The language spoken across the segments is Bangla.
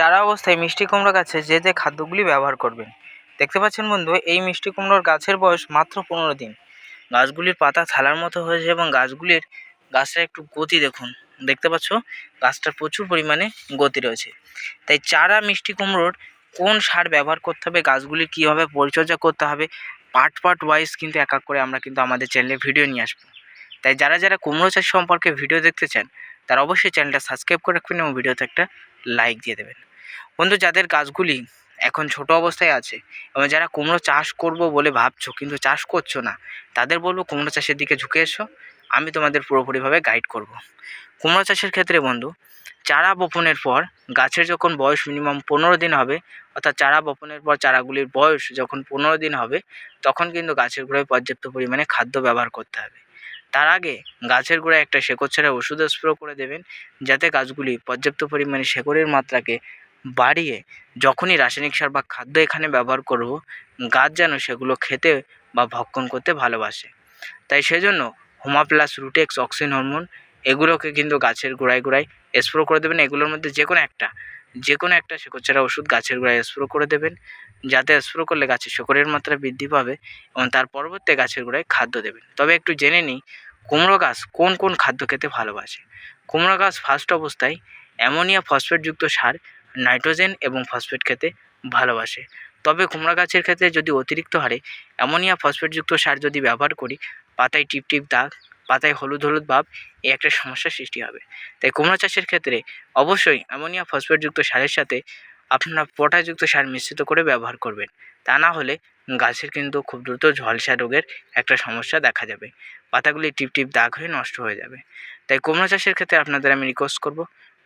চারা অবস্থায় মিষ্টি কুমড়ো গাছে যে যে খাদ্যগুলি ব্যবহার করবেন। দেখতে পাচ্ছেন বন্ধু, এই মিষ্টি কুমড়োর গাছের বয়স মাত্র পনেরো দিন। গাছগুলির পাতা থালার মতো হয়েছে এবং গাছগুলির গাছটার একটু গতি দেখুন। দেখতে পাচ্ছ, গাছটার প্রচুর পরিমাণে গতি রয়েছে। তাই চারা মিষ্টি কুমড়োর কোন সার ব্যবহার করতে হবে, গাছগুলির কীভাবে পরিচর্যা করতে হবে, পার্ট পার্ট ওয়াইজ কিন্তু এক এক করে আমরা কিন্তু আমাদের চ্যানেলে ভিডিও নিয়ে আসব। তাই যারা যারা কুমড়ো চাষ সম্পর্কে ভিডিও দেখতে চান, তারা অবশ্যই চ্যানেলটা সাবস্ক্রাইব করে রাখবেন এবং ভিডিওতে একটা লাইক দিয়ে দেবেন। বন্ধু, যাদের গাছগুলি এখন ছোট অবস্থায় আছে এবং যারা কুমড়ো চাষ করব বলে ভাবছ কিন্তু চাষ করছ না, তাদের বলব কুমড়ো চাষের দিকে ঝুঁকে এসো আমি তোমাদের পুরোপুরিভাবে গাইড করব। কুমড়ো চাষের ক্ষেত্রে বন্ধু, চারা বপনের পর গাছের যখন বয়স মিনিমাম পনেরো দিন হবে, অর্থাৎ চারা বপনের পর চারাগুলির বয়স যখন পনেরো দিন হবে, তখন কিন্তু গাছের গোড়ায় পর্যাপ্ত পরিমাণে খাদ্য ব্যবহার করতে হবে তার আগে গাছের গোড়ায় একটা ছাড়া ওষুধ স্প্রে করে দেবেন, যাতে গাছগুলি পর্যাপ্ত পরিমাণে শেকড়ের মাত্রাকে বাড়িয়ে যখনই রাসায়নিক সার বা খাদ্য এখানে ব্যবহার করব, গাছ যেন সেগুলো খেতে বা ভক্ষণ করতে ভালোবাসে। তাই সেজন্য হোমা প্লাস রুটেক্স অক্সিন হরমোন এগুলোকে কিন্তু গাছের গোড়ায় গোড়ায় স্প্রে করে দেবেন। এগুলোর মধ্যে যে কোনো একটা যে কোনো একটা শেকড়ছাড়া ওষুধ গাছের গোড়ায় স্প্রে করে দেবেন। যাতে স্প্রে করলে গাছের শেকড়ের মাত্রা বৃদ্ধি পাবে এবং তার পরবর্তী গাছের গোড়ায় খাদ্য দেবেন। তবে একটু জেনে নিই, কুমড়ো গাছ কোন কোন খাদ্য খেতে ভালোবাসে? কুমড়ো গাছ ফার্স্ট অবস্থায় অ্যামোনিয়া ফসফেটযুক্ত সার নাইট্রোজেন এবং ফসফেট খেতে ভালোবাসে। তবে কুমড়া গাছের ক্ষেত্রে যদি অতিরিক্ত হারে অ্যামোনিয়া ফসফেটযুক্ত সার যদি ব্যবহার করি, পাতায় টিপ টিপ দাগ, পাতায় হলুদ হলুদ ভাব এই একটা সমস্যার সৃষ্টি হবে। তাই কুমড়ো চাষের ক্ষেত্রে অবশ্যই অ্যামোনিয়া ফসফেটযুক্ত সারের সাথে আপনারা পটাশযুক্ত সার মিশ্রিত করে ব্যবহার করবেন। তা না হলে গাছের কিন্তু খুব দ্রুত ঝলসা রোগের একটা সমস্যা দেখা যাবে। পাতাগুলি টিপ টিপ দাগ হয়ে নষ্ট হয়ে যাবে। তাই কুমড়ো চাষের ক্ষেত্রে আপনাদের আমি রিকোয়েস্ট করব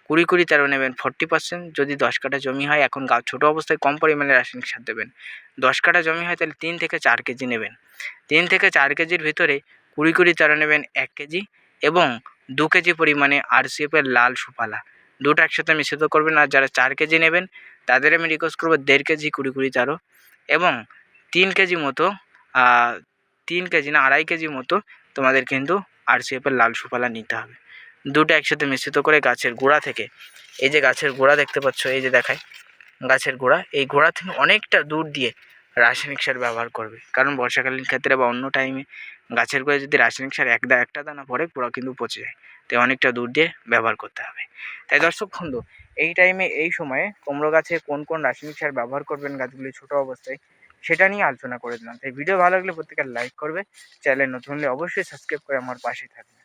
কুড়ি কুড়ি তেরো নেবেন ফর্টি পার্সেন্ট যদি দশ কাঠা জমি হয়, এখন গাছ ছোটো অবস্থায় কম পরিমাণে রাসায়নিক সার দেবেন। দশ কাঠা জমি হয় তাহলে তিন থেকে চার কেজি নেবেন। তিন থেকে চার কেজির ভিতরে কুড়ি কুড়ি তেরো নেবেন, এক কেজি এবং দু কেজি পরিমাণে আরসিএফের লাল সুপালা। দুটো একসাথে মিশ্রিত করবেন আর যারা চার কেজি নেবেন, তাদের আমি রিকোয়েস্ট করব দেড় কেজি কুড়ি কুড়ি তেরো এবং তিন কেজি মতো তিন কেজি না, আড়াই কেজি মতো তোমাদের কিন্তু আরসিএফের লাল সুপালা নিতে হবে। দুটো একসাথে মিশ্রিত করে গাছের গোড়া থেকে, এই যে গাছের গোড়া দেখতে পাচ্ছ, এই যে দেখায়, গাছের গোড়া, এই গোড়া থেকে অনেকটা দূর দিয়ে রাসায়নিক সার ব্যবহার করবে। কারণ বর্ষাকালীন ক্ষেত্রে বা অন্য টাইমে গাছের গোড়ায় যদি রাসায়নিক সার এক দা, একটা দানা পড়ে গোড়া কিন্তু পচে যায়। তাই অনেকটা দূর দিয়ে ব্যবহার করতে হবে। তাই দর্শক বন্ধু, এই টাইমে এই সময়ে কুমড়ো গাছে কোন কোন রাসায়নিক সার ব্যবহার করবেন গাছগুলি ছোটো অবস্থায়, সেটা নিয়ে আলোচনা করে দিলাম। তাই ভিডিও ভালো লাগলে প্রত্যেকের লাইক করবে চ্যানেল নতুন হলে অবশ্যই সাবস্ক্রাইব করে আমার পাশে থাকবে।